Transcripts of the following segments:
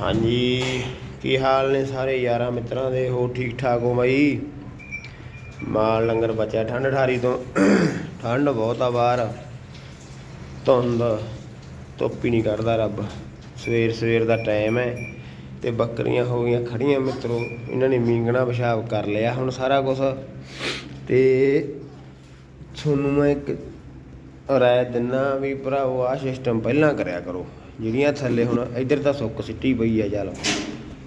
ਹਾਂਜੀ, ਕੀ ਹਾਲ ਨੇ ਸਾਰੇ ਯਾਰਾਂ ਮਿੱਤਰਾਂ ਦੇ? ਹੋ ਠੀਕ ਠਾਕ ਹੋ ਬਾਈ? ਮਾਲ ਲੰਗਰ ਬਚਿਆ ਠੰਡ ਠਾਰੀ ਤੋਂ। ਠੰਡ ਬਹੁਤ ਆ ਬਾਹਰ। ਧੁੰਦ, ਧੁੱਪ ਹੀ ਨਹੀਂ ਕੱਢਦਾ ਰੱਬ। ਸਵੇਰ ਸਵੇਰ ਦਾ ਟਾਈਮ ਹੈ ਤੇ ਬੱਕਰੀਆਂ ਹੋ ਗਈਆਂ ਖੜੀਆਂ ਮਿੱਤਰੋ। ਇਹਨਾਂ ਨੇ ਮੀਂਗਣਾ ਪਿਸ਼ਾਬ ਕਰ ਲਿਆ ਹੁਣ ਸਾਰਾ ਕੁਝ ਤੇ ਤੁਹਾਨੂੰ ਮੈਂ ਇੱਕ ਰਾਏ ਦਿੰਨਾ ਵੀ ਭਰਾਵੋ, ਆਹ ਸਿਸਟਮ ਪਹਿਲਾਂ ਕਰਿਆ ਕਰੋ। ਜਿਹੜੀਆਂ ਥੱਲੇ ਹੁਣ ਇੱਧਰ ਤਾਂ ਸੁੱਕ ਸਿੱਟੀ ਪਈ ਆ, ਚੱਲ।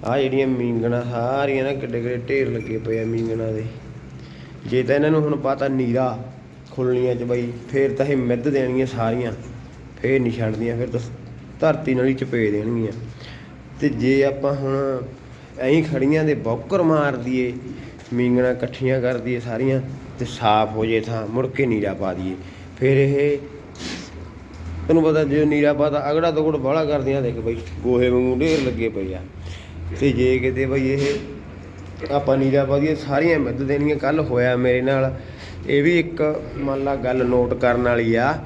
ਆਹ ਜਿਹੜੀਆਂ ਮੀਂਗਣਾ, ਸਾਰੀਆਂ ਨਾ ਕਿੱਡੇ ਕਿੱਡੇ ਢੇਰ ਲੱਗੇ ਪਏ ਆ ਮੀਂਗਣਾ ਦੇ। ਜੇ ਤਾਂ ਇਹਨਾਂ ਨੂੰ ਹੁਣ ਪਤਾ ਨੀਰਾ ਖੁੱਲਣੀਆਂ ਚ ਬਈ, ਫੇਰ ਤਾਂ ਇਹ ਮਿੱਧ ਦੇਣਗੀਆਂ ਸਾਰੀਆਂ। ਫੇਰ ਨਹੀਂ ਛੱਡਦੀਆਂ, ਫਿਰ ਤਾਂ ਧਰਤੀ ਨਾਲ ਹੀ ਚਪੇ ਦੇਣਗੀਆਂ। ਤੇ ਜੇ ਆਪਾਂ ਹੁਣ ਐਂ ਖੜੀਆਂ ਦੇ ਬੌਕਰ ਮਾਰ ਦਈਏ, ਮੀਂਗਣਾ ਇਕੱਠੀਆਂ ਕਰ ਦਈਏ ਸਾਰੀਆਂ, ਤੇ ਸਾਫ਼ ਹੋ ਜੇ ਥਾਂ, ਮੁੜ ਕੇ ਨੀਰਾ ਪਾ ਦਈਏ। ਫਿਰ ਇਹ ਤੈਨੂੰ ਪਤਾ ਜੇ ਨੀਰਾ ਪਾ ਤਾਂ ਅਗੜਾ ਦਗੜ ਬਾਹਲਾ ਕਰਦੀਆਂ, ਦੇਖ ਬਈ, ਗੋਹੇ ਵਾਂਗੂ ਢੇਰ ਲੱਗੇ ਪਏ ਆ। ਤੇ ਜੇ ਕਿਤੇ ਬਈ ਇਹ ਆਪਾਂ ਨੀਰਾ ਪਾ ਦਈਏ ਸਾਰੀਆਂ ਮਿੱਧ ਦੇਣੀਆਂ ਕੱਲ ਹੋਇਆ ਮੇਰੇ ਨਾਲ, ਇਹ ਵੀ ਇੱਕ ਮੰਨ ਲਾ ਗੱਲ ਨੋਟ ਕਰਨ ਵਾਲੀ ਆ।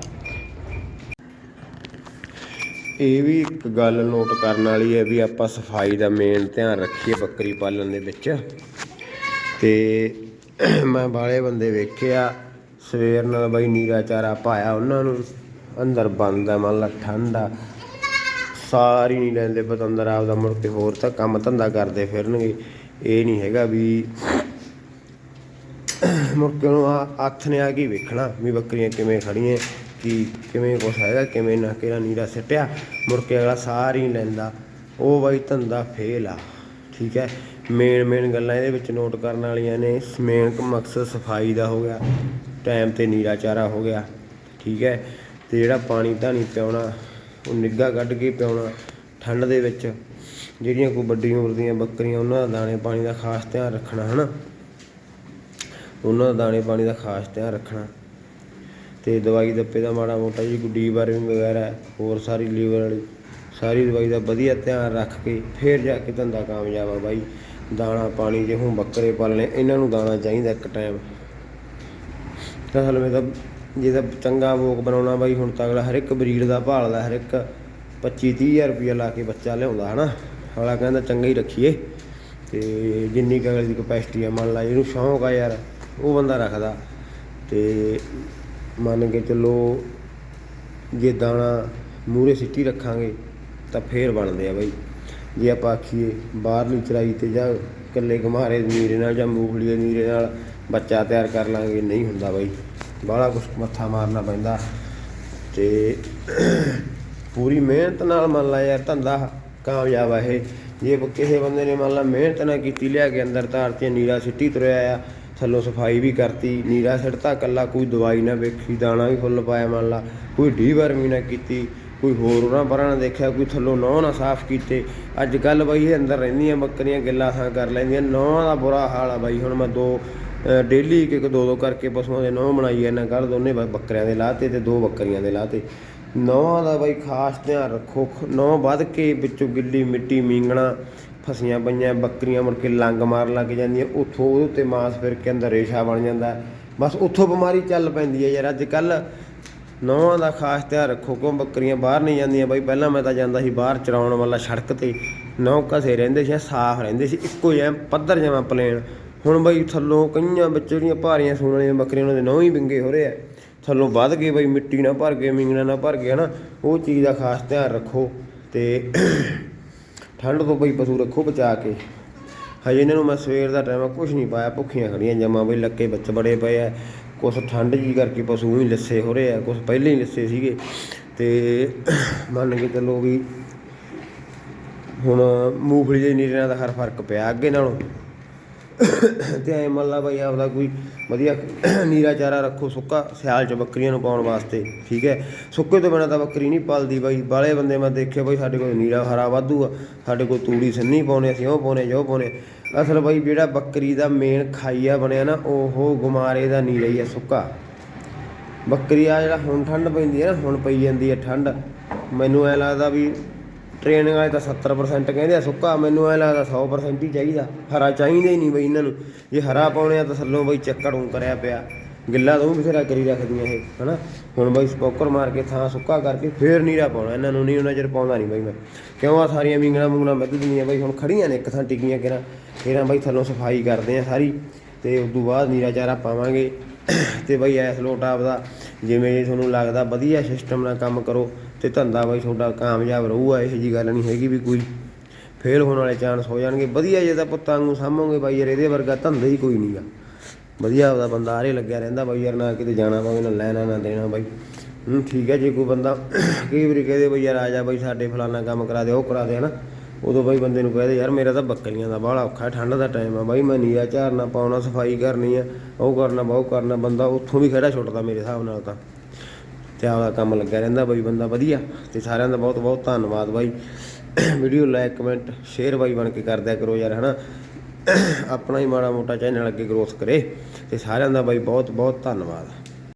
ਇਹ ਵੀ ਇੱਕ ਗੱਲ ਨੋਟ ਕਰਨ ਵਾਲੀ ਹੈ ਵੀ ਆਪਾਂ ਸਫ਼ਾਈ ਦਾ ਮੇਨ ਧਿਆਨ ਰੱਖੀਏ ਬੱਕਰੀ ਪਾਲਣ ਦੇ ਵਿੱਚ। ਤੇ ਮੈਂ ਬਾਲੇ ਬੰਦੇ ਵੇਖਿਆ ਸਵੇਰ ਨਾਲ ਬਈ ਨੀਰਾ ਚਾਰਾ ਪਾਇਆ ਉਹਨਾਂ ਨੂੰ। ਅੰਦਰ ਬੰਦ ਆ ਮੰਨ ਲਾ ਠੰਡਾ ਸਾਰੀ ਨਹੀਂ ਲੈਂਦੇ ਪਤੰਦਰ ਆਪਦਾ ਮੁੜ ਕੇ ਹੋਰ ਤਾਂ ਕੰਮ ਧੰਦਾ ਕਰਦੇ ਫਿਰਨਗੇ। ਇਹ ਨਹੀਂ ਹੈਗਾ ਵੀ ਮੁੜ ਕੇ ਉਹਨੂੰ ਆ ਹੱਥ ਨੇ ਆ ਕੇ ਵੇਖਣਾ ਵੀ ਬੱਕਰੀਆਂ ਕਿਵੇਂ ਖੜੀਆਂ ਕੀ ਕਿਵੇਂ ਕੁਛ ਹੈਗਾ, ਕਿਵੇਂ ਨਾ ਕਿਹੜਾ ਨੀਰਾ ਸਿੱਟਿਆ। ਮੁੜ ਕੇ ਅਗਲਾ ਸਾਰੀ ਨਹੀਂ ਲੈਂਦਾ। ਉਹ ਬਾਈ ਧੰਦਾ ਫੇਲ ਆ, ਠੀਕ ਹੈ। ਮੇਨ ਮੇਨ ਗੱਲਾਂ ਇਹਦੇ ਵਿੱਚ ਨੋਟ ਕਰਨ ਵਾਲੀਆਂ ਨੇ। ਮੇਨ ਮਕਸਦ ਸਫ਼ਾਈ ਦਾ ਹੋ ਗਿਆ ਟਾਈਮ ਤੇ ਨੀਰਾ ਚਾਰਾ ਹੋ ਗਿਆ, ਠੀਕ ਹੈ। ਤੇ ਜਿਹੜਾ ਪਾਣੀ ਧਾਣੀ ਪਿਆਉਣਾ, ਉਹ ਨਿੱਘਾ ਕੱਢ ਕੇ ਪਿਆਉਣਾ, ਠੰਡ ਦੇ ਵਿੱਚ ਜਿਹੜੀਆਂ ਕੋਈ ਵੱਡੀ ਉਮਰ ਦੀਆਂ ਬੱਕਰੀਆਂ, ਉਹਨਾਂ ਦਾ ਦਾਣੇ ਪਾਣੀ ਦਾ ਖਾਸ ਧਿਆਨ ਰੱਖਣਾ, ਹਨਾ? ਉਹਨਾਂ ਦਾ ਦਾਣੇ ਪਾਣੀ ਦਾ ਖਾਸ ਧਿਆਨ ਰੱਖਣਾ। ਤੇ ਦਵਾਈ ਦੱਪੇ ਦਾ ਮਾੜਾ ਮੋਟਾ ਜੀ ਕੋਈ ਡੀਵਾਰਮਿੰਗ ਵਗੈਰਾ, ਹੋਰ ਸਾਰੀ ਲੀਵਰ ਵਾਲੀ, ਸਾਰੀ ਦਵਾਈ ਦਾ ਵਧੀਆ ਧਿਆਨ ਰੱਖ ਕੇ ਫੇਰ ਜਾ ਕੇ ਧੰਦਾ ਕਾਮਯਾਬ ਆ ਬਾਈ। ਦਾਣਾ ਪਾਣੀ ਜੇ ਹੁਣ ਬੱਕਰੇ ਪਾਲਣੇ, ਇਹਨਾਂ ਨੂੰ ਦਾਣਾ ਚਾਹੀਦਾ ਇੱਕ ਟਾਈਮ ਤਾਂ ਅਸਲ ਵਿੱਚ ਤਾਂ ਜੇ ਤਾਂ ਚੰਗਾ ਵੋਕ ਬਣਾਉਣਾ ਬਾਈ, ਹੁਣ ਤਾਂ ਅਗਲਾ ਹਰ ਇੱਕ ਬਰੀਡ ਦਾ ਭਾਲਦਾ ਹਰ ਇੱਕ 25 30000 ਰੁਪਇਆ ਲਾ ਕੇ ਬੱਚਾ ਲਿਆਉਂਦਾ, ਹਨਾ? ਅਗਲਾ ਕਹਿੰਦਾ ਚੰਗਾ ਹੀ ਰੱਖੀਏ। ਤੇ ਜਿੰਨੀ ਕੁ ਅਗਲੇ ਦੀ ਕਪੈਸਿਟੀ ਆ, ਮੰਨ ਲਾ ਇਹਨੂੰ ਸ਼ੌਂਕ ਆ ਯਾਰ, ਉਹ ਬੰਦਾ ਰੱਖਦਾ। ਤੇ ਮੰਨ ਕੇ ਚੱਲੋ ਜੇ ਦਾਣਾ ਮੂਰੇ ਸਿੱਟੀ ਰੱਖਾਂਗੇ, ਤਾਂ ਫੇਰ ਬਣਦੇ ਆ ਬਾਈ। ਜੇ ਆਪਾਂ ਆਖੀਏ ਬਾਹਰਲੀ ਚਰਾਈ ਤੇ ਜਾਂ ਇਕੱਲੇ ਘਮਾਰੇ ਨੀਰੇ ਨਾਲ ਜਾਂ ਮੂੰਗਫਲੀ ਨੀਰੇ ਨਾਲ ਬੱਚਾ ਤਿਆਰ ਕਰ ਲਾਂਗੇ, ਨਹੀਂ ਹੁੰਦਾ ਬਾਈ। ਬਾਹਲਾ ਕੁਛ ਮੱਥਾ ਮਾਰਨਾ ਪੈਂਦਾ। ਤੇ ਪੂਰੀ ਮਿਹਨਤ ਨਾਲ ਮੰਨ ਲਾ ਯਾਰ ਧੰਦਾ ਕਾਮਯਾਬ ਆ ਇਹ। ਜੇ ਕਿਸੇ ਬੰਦੇ ਨੇ ਮੰਨ ਲਾ ਮਿਹਨਤ ਨਾ ਕੀਤੀ, ਲਿਆ ਕੇ ਅੰਦਰ ਧਾਰਤੀ ਨੀਰਾ ਸਿੱਟੀ ਤੁਰਿਆ ਆ, ਥੱਲੋਂ ਸਫ਼ਾਈ ਵੀ ਕਰਤੀ, ਨੀਰਾ ਸਿੱਟਤਾ ਕੱਲਾ, ਕੋਈ ਦਵਾਈ ਨਾ ਵੇਖੀ, ਦਾਣਾ ਵੀ ਫੁੱਲ ਪਾਇਆ ਮੰਨ ਲਾ, ਕੋਈ ਡੀਵਰਮੀ ਨਾ ਕੀਤੀ, ਕੋਈ ਹੋਰ ਉਹਨਾਂ ਪਰਾਂ ਨਾ ਦੇਖਿਆ, ਕੋਈ ਥੱਲੋਂ ਨੌ ਨਾ ਸਾਫ਼ ਕੀਤੇ। ਅੱਜ ਕੱਲ ਬਾਈ ਇਹ ਅੰਦਰ ਰਹਿੰਦੀਆਂ, ਬੱਕਰੀਆਂ ਗਿੱਲਾ ਥਾਂ ਕਰ ਲੈਂਦੀਆਂ ਨੌ ਦਾ ਬੁਰਾ ਹਾਲ ਆ ਬਾਈ, ਹੁਣ ਮੈਂ ਦੋ ਡੇਲੀ ਇੱਕ ਇੱਕ ਦੋ ਦੋ ਕਰਕੇ ਪਸ਼ੂਆਂ ਦੇ ਨੌ ਬਣਾਈ ਇਹਨਾਂ ਕੱਲ ਦੋਨੇ ਬੱਕਰਿਆਂ ਦੇ ਲਾਤੇ ਤੇ ਦੋ ਬੱਕਰੀਆਂ ਦੇ ਲਾਤੇ। ਨੌ ਦਾ ਬਾਈ ਖਾਸ ਧਿਆਨ ਰੱਖੋ ਨੌ ਵੱਧ ਕੇ ਵਿੱਚੋਂ ਗਿੱਲੀ ਮਿੱਟੀ, ਮੀਂਗਣਾ, ਫਸੀਆਂ ਪਈਆਂ, ਬੱਕਰੀਆਂ ਮੁੜ ਕੇ ਲੰਗ ਮਾਰਨ ਲੱਗ ਜਾਂਦੀਆਂ, ਉੱਥੋਂ ਉਹਦੇ ਉੱਤੇ ਮਾਸ ਫਿਰ ਕੇ ਅੰਦਰ ਰੇਸ਼ਾ ਬਣ ਜਾਂਦਾ। ਬਸ ਉੱਥੋਂ ਬਿਮਾਰੀ ਚੱਲ ਪੈਂਦੀ ਹੈ ਯਾਰ, ਅੱਜ ਕੱਲ ਨੌਆਂ ਦਾ ਖਾਸ ਧਿਆਨ ਰੱਖੋ, ਕਿਉਂ ਬੱਕਰੀਆਂ ਬਾਹਰ ਨਹੀਂ ਜਾਂਦੀਆਂ? ਬਾਈ ਪਹਿਲਾਂ ਮੈਂ ਤਾਂ ਜਾਂਦਾ ਸੀ ਬਾਹਰ ਚਰਾਉਣ ਵਾਲਾ ਸੜਕ ਤੇ ਨੌ ਘਸੇ ਰਹਿੰਦੇ ਸੀ, ਸਾਫ਼ ਰਹਿੰਦੇ ਸੀ, ਇੱਕੋ ਜਿਹਾ ਪੱਧਰ ਜਿਹਾ ਪਲੇਨ ਹੁਣ ਬਾਈ ਥੱਲੋਂ ਕਈਆਂ ਵਿੱਚ ਜਿਹੜੀਆਂ ਭਾਰੀਆਂ ਸੂਣ ਵਾਲੀਆਂ ਬੱਕਰੀਆਂ ਉਹਨਾਂ ਦੇ ਨੌ ਹੀ ਵਿੰਗੇ ਹੋ ਰਹੇ ਆ। ਥੱਲੋਂ ਵੱਧ ਗਏ ਬਾਈ ਮਿੱਟੀ ਨਾ ਭਰ ਗਏ ਮਿੰਗਣਾ ਨਾ ਭਰ ਗਏ ਹਨਾ, ਉਹ ਚੀਜ਼ ਦਾ ਖਾਸ ਧਿਆਨ ਰੱਖੋ ਤੇ ਠੰਡ ਤੋਂ ਬਈ ਪਸ਼ੂ ਰੱਖੋ ਬਚਾ ਕੇ। ਹਜੇ ਇਹਨਾਂ ਨੂੰ ਮੈਂ ਸਵੇਰ ਦਾ ਟਾਈਮ ਕੁਝ ਨਹੀਂ ਪਾਇਆ, ਭੁੱਖੀਆਂ ਖੜੀਆਂ ਜਮਾ ਬਈ, ਲੱਕੇ ਬੱਚ ਬੜੇ ਪਏ ਆ। ਕੁਛ ਠੰਡ ਜੀ ਕਰਕੇ ਪਸ਼ੂ ਹੀ ਲਿੱਸੇ ਹੋ ਰਹੇ ਆ, ਕੁਛ ਪਹਿਲੇ ਹੀ ਲਿੱਸੇ ਸੀਗੇ। ਤੇ ਮੰਨ ਕੇ ਚੱਲੋ ਵੀ ਹੁਣ ਮੂੰਗਫਲੀ ਦੇ ਨੀਰੇ ਨਾਲ ਤਾਂ ਹਰ ਫ਼ਰਕ ਪਿਆ ਅੱਗੇ ਨਾਲੋਂ। ਤੇ ਐ ਮੱਲਾ ਬਾਈ ਆਪਦਾ ਕੋਈ ਵਧੀਆ ਨੀਰਾ ਚਾਰਾ ਰੱਖੋ, ਸੁੱਕਾ, ਸਿਆਲ ਚ ਬੱਕਰੀਆਂ ਨੂੰ ਪਾਉਣ ਵਾਸਤੇ, ਠੀਕ ਹੈ। ਸੁੱਕੇ ਤੋਂ ਬਿਨਾਂ ਤਾਂ ਬੱਕਰੀ ਨਹੀਂ ਪਲਦੀ ਬਾਈ। ਬਾਲੇ ਬੰਦੇ ਮੈਂ ਦੇਖੇ ਬਾਈ ਸਾਡੇ ਕੋਲ ਨੀਰਾ ਹਰਾ ਵਾਧੂ ਆ। ਸਾਡੇ ਕੋਲ ਤੂੜੀ ਸੰਨੀ ਪਾਉਣੇ, ਅਸੀਂ ਉਹ ਪਾਉਣੇ, ਜੋ ਪਾਉਣੇ। ਅਸਲ ਬਾਈ ਜਿਹੜਾ ਬੱਕਰੀ ਦਾ ਮੇਨ ਖਾਈਆ ਬਣਿਆ ਨਾ, ਉਹ ਗੁਮਾਰੇ ਦਾ ਨੀਰਾ ਹੀ ਆ, ਸੁੱਕਾ। ਬੱਕਰੀ ਆ ਜਿਹੜਾ ਹੁਣ ਠੰਡ ਪੈਂਦੀ ਹੈ ਨਾ, ਹੁਣ ਪਈ ਜਾਂਦੀ ਹੈ ਠੰਡ। ਮੈਨੂੰ ਐ ਲੱਗਦਾ ਵੀ ਟ੍ਰੇਨਿੰਗ ਵਾਲੇ ਤਾਂ 70% ਕਹਿੰਦੇ ਆ, ਸੁੱਕਾ ਮੈਨੂੰ ਐ ਲੱਗਦਾ 100% ਹੀ ਚਾਹੀਦਾ। ਹਰਾ ਚਾਹੀਦਾ ਹੀ ਨਹੀਂ ਬਈ ਇਹਨਾਂ ਨੂੰ। ਜੇ ਹਰਾ ਪਾਉਣੇ ਆ ਤਾਂ ਥੱਲੋਂ ਬਈ ਚੱਕੜੋਂ ਕਰਿਆ ਪਿਆ। ਗਿੱਲਾ ਤੋਂ ਬਥੇਰਾ ਕਰੀ ਰੱਖਦੀਆਂ ਇਹ, ਹਨਾ? ਹੁਣ ਬਈ ਸਪੋਕਰ ਮਾਰ ਕੇ ਥਾਂ ਸੁੱਕਾ ਕਰਕੇ ਫੇਰ ਨੀਰਾ ਪਾਉਣਾ। ਇਹਨਾਂ ਨੂੰ ਨਹੀਂ, ਉਹਨਾਂ ਚਿਰ ਪਾਉਂਦਾ ਨਹੀਂ ਬਈ ਮੈਂ। ਕਿਉਂ ਆ ਸਾਰੀਆਂ ਵਿੰਗਣਾ ਮੁੰਗਣਾ ਮਿੱਧ ਦੀਆਂ ਬਈ? ਹੁਣ ਖੜੀਆਂ ਨੇ ਇੱਕ ਥਾਂ ਟਿਕੀਆਂ ਕਿਰਾਂ ਕਿਰਾਂ ਬਈ ਥੱਲੋਂ ਸਫ਼ਾਈ ਕਰਦੇ ਆ ਸਾਰੀ। ਤੇ ਉਸ ਤੋਂ ਬਾਅਦ ਨੀਰਾ ਚਾਰਾ ਪਾਵਾਂਗੇ। ਤੇ ਬਈ ਐਸ ਲੋਟ ਆਪਦਾ ਜਿਵੇਂ ਜੇ ਤੁਹਾਨੂੰ ਲੱਗਦਾ ਵਧੀਆ ਸਿਸਟਮ ਨਾਲ ਕੰਮ ਕਰੋ ਤੇ ਧੰਦਾ ਬਾਈ ਤੁਹਾਡਾ ਕਾਮਯਾਬ ਰਹੂਗਾ, ਇਹੋ ਜੀ ਗੱਲ ਨਹੀਂ ਹੈਗੀ ਵੀ ਕੋਈ ਫੇਲ ਹੋਣ ਵਾਲੇ ਚਾਂਸ ਹੋ ਜਾਣਗੇ। ਵਧੀਆ ਜੇ ਤਾਂ ਪੁੱਤਾਂ ਨੂੰ ਸਾਂਭੋਗੇ ਬਾਈ ਯਾਰ, ਇਹਦੇ ਵਰਗਾ ਧੰਦਾ ਹੀ ਕੋਈ ਨਹੀਂਗਾ ਵਧੀਆ ਉਹਦਾ ਬੰਦਾ ਆਰੇ ਲੱਗਿਆ ਰਹਿੰਦਾ ਬਾਈ ਯਾਰ, ਨਾ ਕਿਤੇ ਜਾਣਾ ਪਵੇ, ਨਾ ਲੈਣਾ, ਨਾ ਦੇਣਾ ਬਾਈ। ਹੂੰ, ਠੀਕ ਹੈ, ਜੇ ਕੋਈ ਬੰਦਾ ਕਈ ਵਾਰੀ ਕਹਦੇ ਬਈ ਯਾਰ ਆ ਜਾ ਬਾਈ, ਸਾਡੇ ਫਲਾਨਾ ਕੰਮ ਕਰਾ ਦੇ, ਉਹ ਕਰਾ ਦੇ, ਹਨਾ? ਉਦੋਂ ਬਾਈ ਬੰਦੇ ਨੂੰ ਕਹਦੇ ਯਾਰ ਮੇਰਾ ਤਾਂ ਬੱਕਰੀਆਂ ਦਾ ਬਾਹਲਾ ਔਖਾ ਠੰਡ ਦਾ ਟਾਈਮ ਆ ਬਾਈ, ਮੈਂ ਨੀਰਾ ਝਾਰਨਾ ਪਾਉਣਾ, ਸਫ਼ਾਈ ਕਰਨੀ ਆ, ਉਹ ਕਰਨਾ, ਬਹੁ ਕਰਨਾ, ਬੰਦਾ ਉੱਥੋਂ ਵੀ ਖੜਾ ਛੁੱਟਦਾ ਮੇਰੇ ਹਿਸਾਬ ਨਾਲ ਤਾਂ। ਤੇ ਆਪਦਾ ਕੰਮ ਲੱਗਿਆ ਰਹਿੰਦਾ ਬਾਈ, ਬੰਦਾ ਵਧੀਆ। ਤੇ ਸਾਰਿਆਂ ਦਾ ਬਹੁਤ ਬਹੁਤ ਧੰਨਵਾਦ ਬਾਈ। ਵੀਡੀਓ ਲਾਈਕ ਕਮੈਂਟ, ਸ਼ੇਅਰ ਬਾਈ ਬਣ ਕੇ ਕਰਦਿਆ ਕਰੋ ਯਾਰ, ਹਨਾ? ਆਪਣਾ ਹੀ ਮਾੜਾ ਮੋਟਾ ਚੈਨਲ ਅੱਗੇ ਗਰੋਥ ਕਰੇ। ਤੇ ਸਾਰਿਆਂ ਦਾ ਬਾਈ ਬਹੁਤ ਬਹੁਤ ਧੰਨਵਾਦ।